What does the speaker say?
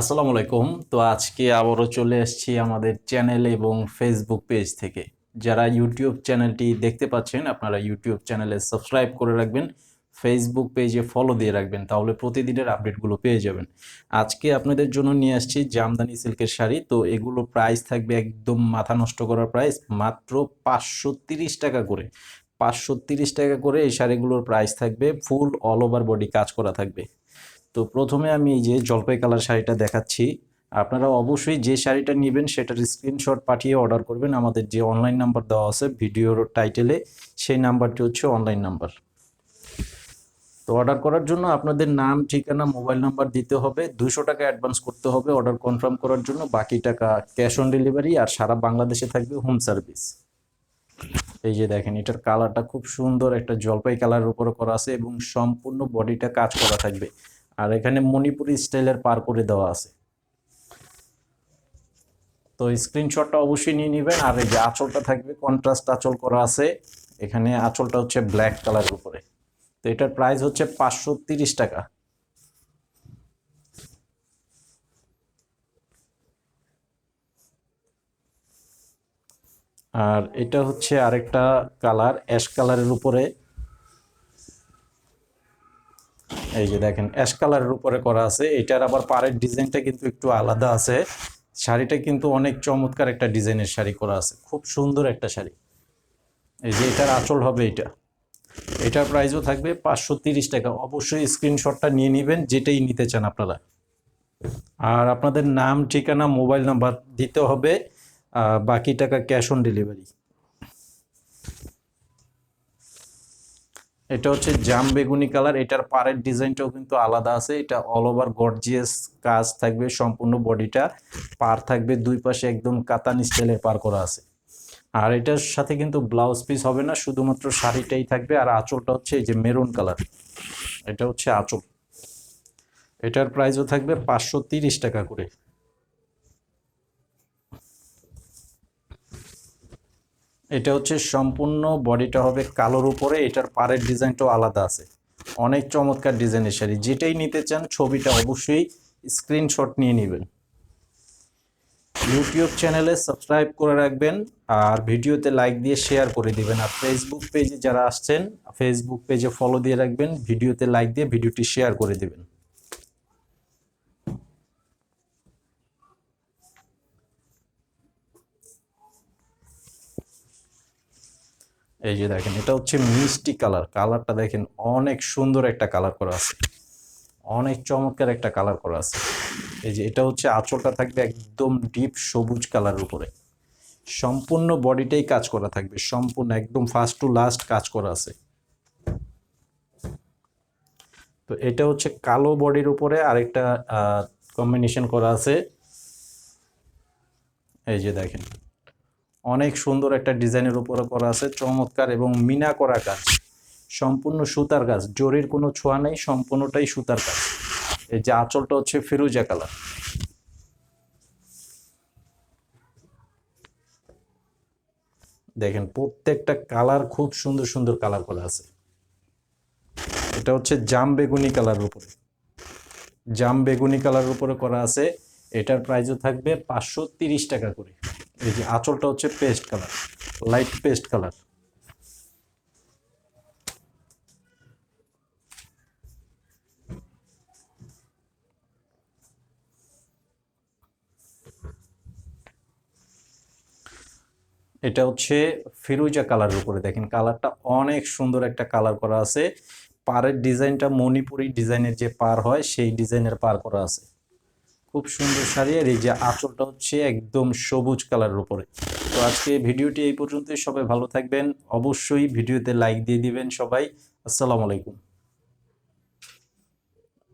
আসসালামু আলাইকুম। তো আজকে আবারও চলে এসেছি আমাদের চ্যানেল এবং ফেসবুক পেজ থেকে। যারা ইউটিউব চ্যানেলটি দেখতে পাচ্ছেন, আপনারা ইউটিউব চ্যানেলে সাবস্ক্রাইব করে রাখবেন ফেসবুক পেজে ফলো দিয়ে রাখবেন, তাহলে প্রতিদিনের আপডেটগুলো পেয়ে যাবেন। আজকে আপনাদের জন্য নিয়ে আসছি জামদানি সিল্কের শাড়ি। তো এগুলো প্রাইস থাকবে একদম মাথা নষ্ট করার প্রাইস মাত্র পাঁচশো টাকা করে। পাঁচশো টাকা করে এই শাড়িগুলোর প্রাইস থাকবে ফুল অল ওভার বডি কাজ করা থাকবে। তো প্রথমে আমি এই যে জলপাই কালার শাড়িটা দেখাচ্ছি। আপনারা অবশ্যই যে শাড়িটা নেবেন সেটার স্ক্রিনশট পাঠিয়ে অর্ডার করবেন। আমাদের যে অনলাইন নাম্বার দেওয়া আছে ভিডিওর টাইটেলে সেই নাম্বারটি হচ্ছে অনলাইন নাম্বার তো অর্ডার করার জন্য আপনাদের নাম, ঠিকানা মোবাইল নাম্বার দিতে হবে। দুশো টাকা অ্যাডভান্স করতে হবে অর্ডার কনফার্ম করার জন্য। বাকি টাকা ক্যাশ অন ডেলিভারি আর সারা বাংলাদেশে থাকবে হোম সার্ভিস এই যে দেখেন, এটার কালারটা খুব সুন্দর একটা জলপাই কালারের উপরে করা আছে এবং সম্পূর্ণ বডিটা কাজ করা থাকবে। আর এখানে মণিপুরি স্টাইলের পার করে দেওয়া আছে। তো স্ক্রিনশটটা অবশ্যই নিয়ে নেবেন, আর এই যে আঁচলটা থাকবে কন্ট্রাস্ট আঁচল করা আছে। এখানে আঁচলটা হচ্ছে ব্ল্যাক কালারের উপরে। তো এটার প্রাইস হচ্ছে পাঁচশো তিরিশ টাকা। আর এটা হচ্ছে আরেকটা কালার অ্যাশ কালারের উপরে। এই যে দেখেন অ্যাশ কালারের উপরে করা আছে। এটার আবার পাড়ের ডিজাইনটা কিন্তু একটু আলাদা আছে। শাড়িটা কিন্তু অনেক চমৎকার একটা ডিজাইনের শাড়ি করা আছে। খুব সুন্দর একটা শাড়ি। এই যে এটার আঁচল হবে এটা। এটার প্রাইসও থাকবে পাঁচশো তিরিশ টাকা। অবশ্যই স্ক্রিনশটটা নিয়ে নেবেন, যেটাই নিতে চান আপনারা। আর আপনাদের নাম, ঠিকানা মোবাইল নাম্বার দিতে হবে। বাকি টাকা ক্যাশ অন ডেলিভারি এটা হচ্ছে জাম বেগুনি কালার, এটার পাড়ের ডিজাইনটাও কিন্তু আলাদা আছে, এটা অল ওভার গর্জিয়াস কাজ থাকবে, সম্পূর্ণ বডিটা পার থাকবে, দুই পাশে একদম কাতান স্টাইলের পার করা আছে। আর এটার সাথে কিন্তু ব্লাউজ পিস হবে না, শুধুমাত্র শাড়িটাই থাকবে, আর আঁচলটা হচ্ছে এই যে মেরুন কালার এটা হচ্ছে আঁচল। এটার প্রাইসও থাকবে পাঁচশো টাকা করে। এটা হচ্ছে সম্পূর্ণ বডিটা হবে কালোর উপরে, এটার পাড়ের ডিজাইনটাও আলাদা আছে। অনেক চমৎকার ডিজাইনের শাড়ি। যেটাই নিতে চান ছবিটা অবশ্যই স্ক্রিনশট নিয়ে নেবেন। ইউটিউব চ্যানেলে সাবস্ক্রাইব করে রাখবেন আর ভিডিওতে লাইক দিয়ে শেয়ার করে দিবেন। আর ফেসবুক পেজে যারা আসছেন ফেসবুক পেজে ফলো দিয়ে রাখবেন, ভিডিওতে লাইক দিয়ে ভিডিওটি শেয়ার করে দিবেন। এই যে দেখেন, এটা হচ্ছে মিষ্টি কালার। কালারটা দেখেন, অনেক সুন্দর একটা কালার করা আছে। অনেক চমৎকার একটা কালার করা আছে। এই যে এটা হচ্ছে আঁচলটা থাকবে একদম ডিপ সবুজ কালারের উপরে। সম্পূর্ণ বডিটাই কাজ করা থাকবে। সম্পূর্ণ একদম ফার্স্ট টু লাস্ট কাজ করা আছে। তো এটা হচ্ছে কালো বডির উপরে আরেকটা কম্বিনেশন করা আছে। এই যে দেখেন অনেক সুন্দর একটা ডিজাইনের উপরে করা আছে, চমৎকার এবং মিনা করা কাজ সম্পূর্ণ সুতার কাজ জরির কোনো ছোঁয়া নেই, সম্পূর্ণটাই সুতার কাজ এই যে আঁচলটা হচ্ছে ফিরুজা কালার। দেখেন, প্রত্যেকটা কালার খুব সুন্দর সুন্দর কালার করা আছে। এটা হচ্ছে জাম বেগুনি কালার উপরে। জাম বেগুনি কালার উপরে করা আছে, এটার প্রাইসও থাকবে পাঁচশো টাকা করে। এই যে আঁচলটা হচ্ছে paste colour, light paste colour. এটা হচ্ছে ফিরোজা কালারের উপরে, দেখেন কালারটা অনেক সুন্দর একটা কালার করা আছে। পাড়ের ডিজাইনটা মণিপুরি ডিজাইনের যে পার হয়, সেই ডিজাইনের পার করা আছে। খুব সুন্দর শাড়ি আর এই যে আঁচলটা হচ্ছে একদম সবুজ কালারের উপরে। তো আজকে ভিডিওটি এই পর্যন্তই। সবাই ভালো থাকবেন। অবশ্যই ভিডিওতে লাইক দিয়ে দিবেন সবাই। আসসালামু আলাইকুম।